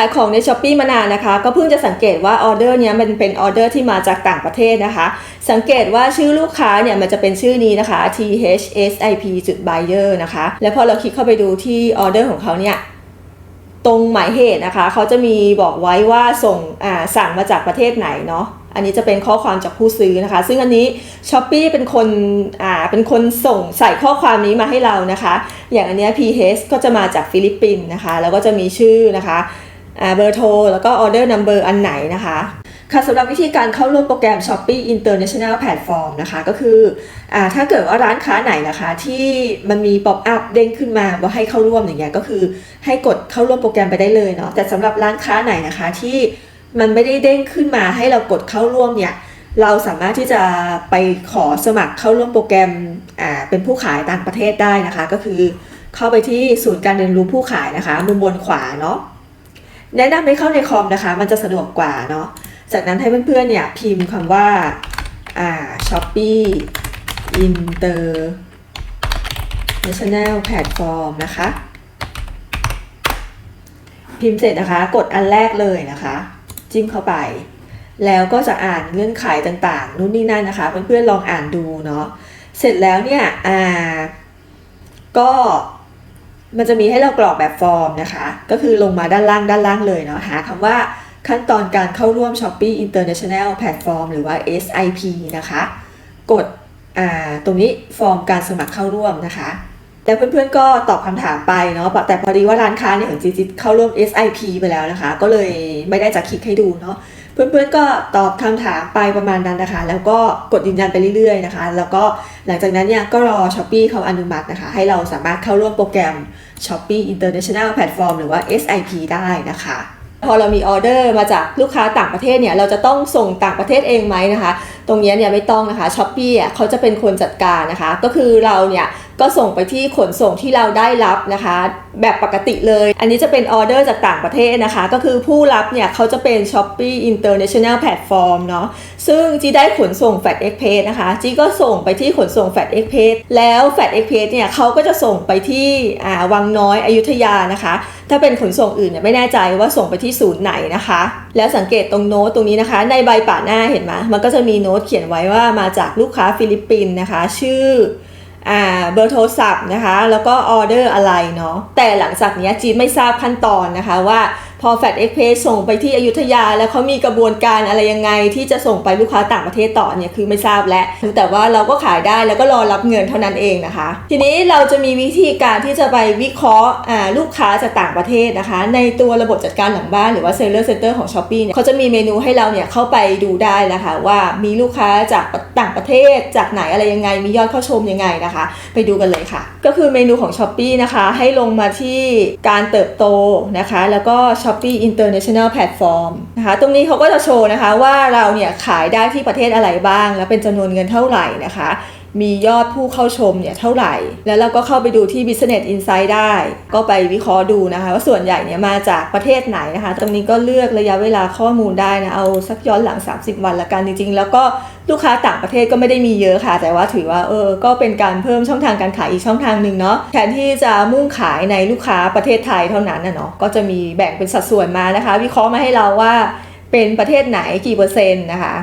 ายของใน s h อ p e e มานานนะคะ ก็เพิ่งจะสังเกตว่าออเดอร์เนี้ยมันเป็นออเดอร์ที่มาจากต่างประเทศนะคะ สังเกตว่าชื่อลูกค้าเนี่ยมันจะเป็นชื่อนี้นะคะ T H S I P จุด buyer นะคะ แล้วพอเราคลิกเข้าไปดูที่ออเดอร์ของเขาเนี่ยตรงหมายเหตุนะคะ เขาจะมีบอกไว้ว่าส่งอ่าสั่งมาจากประเทศไหนเนาะอันนี้จะเป็นข้อความจากผู้ซื้อนะคะ ซึ่งอันนี้ s h อ p e e เป็นคนอ่าเป็นคนส่งใส่ข้อความนี้มาให้เรานะคะ อย่างอันเนี้ย PH ก็จะมาจากฟิลิปปินส์นะคะ แล้วก็จะมีชื่อนะคะ เบอร์โทรแล้วก็ออเดอร์นัมเบอร์อันไหนนะคะค่ะสำหรับวิธีการเข้าร่วมโปรแกรม Shopee International Platform นะคะ ก็คืออถ้าเกิดว่าร้านค้าไหนนะคะ ที่มันมีป๊อปอัพเด้งขึ้นมาว่าให้เข้าร่วมอย่างเงี้ยก็คือให้กดเข้าร่วมโปรแกรมไปได้เลยเนาะแต่สำหรับร้านค้าไหนนะคะที่มันไม่ได้เด้งขึ้นมาให้เรากดเข้าร่วมเนี่ยเราสามารถที่จะไปขอสมัครเข้าร่วมโปรแกรมเป็นผู้ขายต่างประเทศได้นะคะ ก็คือเข้าไปที่ศูนย์การเรียนรู้ผู้ขายนะคะ มุมบนขวาเนาะ แนะนำให้เข้าในคอมนะคะ มันจะสะดวกกว่าเนาะ จากนั้นให้เพื่อนๆเนี่ยพิมพ์คำว่าอ่า Shopee International Platform นะคะ พิมพ์เสร็จนะคะ กดอันแรกเลยนะคะ จิ้มเข้าไป แล้วก็จะอ่านเงื่อนไขต่างๆ นู่นนี่นั่นนะคะ เพื่อนๆลองอ่านดูเนาะ เสร็จแล้วเนี่ย อ่า ก็ มันจะมีให้เรากรอกแบบฟอร์มนะคะ ก็คือลงมาด้านล่างด้านล่างเลยเนาะหาคำว่าขั้นตอนการเข้าร่วม Shopee International Platform หรือว่า SIP นะคะ กดตรงนี้ฟอร์มการสมัครเข้าร่วมนะคะ แต่เพื่อนๆก็ตอบคำถามไปเนาะแต่พอดีว่าร้านค้าเนี่ยของจีจิเข้าร่วม SIP ไปแล้วนะคะ ก็เลยไม่ได้จะคลิกให้ดูเนาะ เพื่อนๆก็ตอบคำถามไปประมาณนั้นนะคะ แล้วก็กดยืนยันไปเรื่อยๆนะคะ แล้วก็หลังจากนั้นเนี่ยก็รอ Shopee เขาอนุมัตินะคะ ให้เราสามารถเข้าร่วมโปรแกรม Shopee International Platform หรือว่า SIP ได้นะคะพอเรามีออเดอร์มาจากลูกค้าต่างประเทศเนี่ยเราจะต้องส่งต่างประเทศเองไหมนะคะ ตรงนี้เนี่ยไม่ต้องนะคะช้อปปี้อะเขาจะเป็นคนจัดการนะคะ ก็คือเราเนี่ย ก็ส่งไปที่ขนส่งที่เราได้รับนะคะ แบบปกติเลย อันนี้จะเป็นออเดอร์จากต่างประเทศนะคะ ก็คือผู้รับเนี่ยเขาจะเป็น Shopee International Platform เนาะซึ่งจีได้ขนส่ง Fat Express นะคะจีก็ส่งไปที่ขนส่ง Fat Express แล้ว Fat Express เนี่ยเขาก็จะส่งไปที่อ่าวังน้อยอยุธยานะคะ ถ้าเป็นขนส่งอื่นเนี่ยไม่แน่ใจว่าส่งไปที่ศูนย์ไหนนะคะ แล้วสังเกตตรงโน้ตตรงนี้นะคะ ในใบป่าหน้าเห็นไหมมันก็จะมีโน้ตเขียนไว้ว่ามาจากลูกค้าฟิลิปปินส์นะคะ ชื่อ เบอร์โทรศัพท์นะคะ แล้วก็ออเดอร์อะไรเนาะแต่หลังจากนี้จีนไม่ทราบขั้นตอนนะคะว่า พอแฟดเอ็กเพสส่งไปที่อยุธยา แล้วเขามีกระบวนการอะไรยังไง ที่จะส่งไปลูกค้าต่างประเทศต่อเนี่ยคือไม่ทราบและแต่ว่าเราก็ขายได้แล้วก็รอรับเงินเท่านั้นเองนะคะ ทีนี้เราจะมีวิธีการที่จะไปวิเคราะห์อ่าลูกค้าจากต่างประเทศนะคะ ในตัวระบบจัดการหลังบ้านหรือว่า Seller Center ของ s h อ p e e เนี่ยเขาจะมีเมนูให้เราเนี่ยเข้าไปดูได้นะคะว่ามีลูกค้าจากต่างประเทศจากไหนอะไรยังไง มียอดเข้าชมยังไงนะคะ ไปดูกันเลยค่ะ ก็คือเมนูของ s h อ p e e นะคะให้ลงมาที่การเติบโตนะคะ แล้วก็ Shopee International Platform นะคะ ตรงนี้เขาก็จะโชว์นะคะว่าเราเนี่ยขายได้ที่ประเทศอะไรบ้าง แล้วเป็นจำนวนเงินเท่าไหร่นะคะ มียอดผู้เข้าชมเนี่ยเท่าไหร่ แล้วเราก็เข้าไปดูที่ Business Insight ได้ ก็ไปวิเคราะห์ดูนะคะ ว่าส่วนใหญ่เนี่ยมาจากประเทศไหนนะคะ ตรงนี้ก็เลือกระยะเวลาข้อมูลได้นะ เอาสักย้อนหลัง 30 วันละกันจริงๆ แล้วก็ลูกค้าต่างประเทศก็ไม่ได้มีเยอะค่ะ แต่ว่าถือว่าเออ ก็เป็นการเพิ่มช่องทางการขายอีกช่องทางหนึ่งเนาะ แทนที่จะมุ่งขายในลูกค้าประเทศไทยเท่านั้นนะเนาะ ก็จะมีแบ่งเป็นสัดส่วนมานะคะ วิเคราะห์มาให้เราว่าเป็นประเทศไหนกี่เปอร์เซ็นต์นะคะ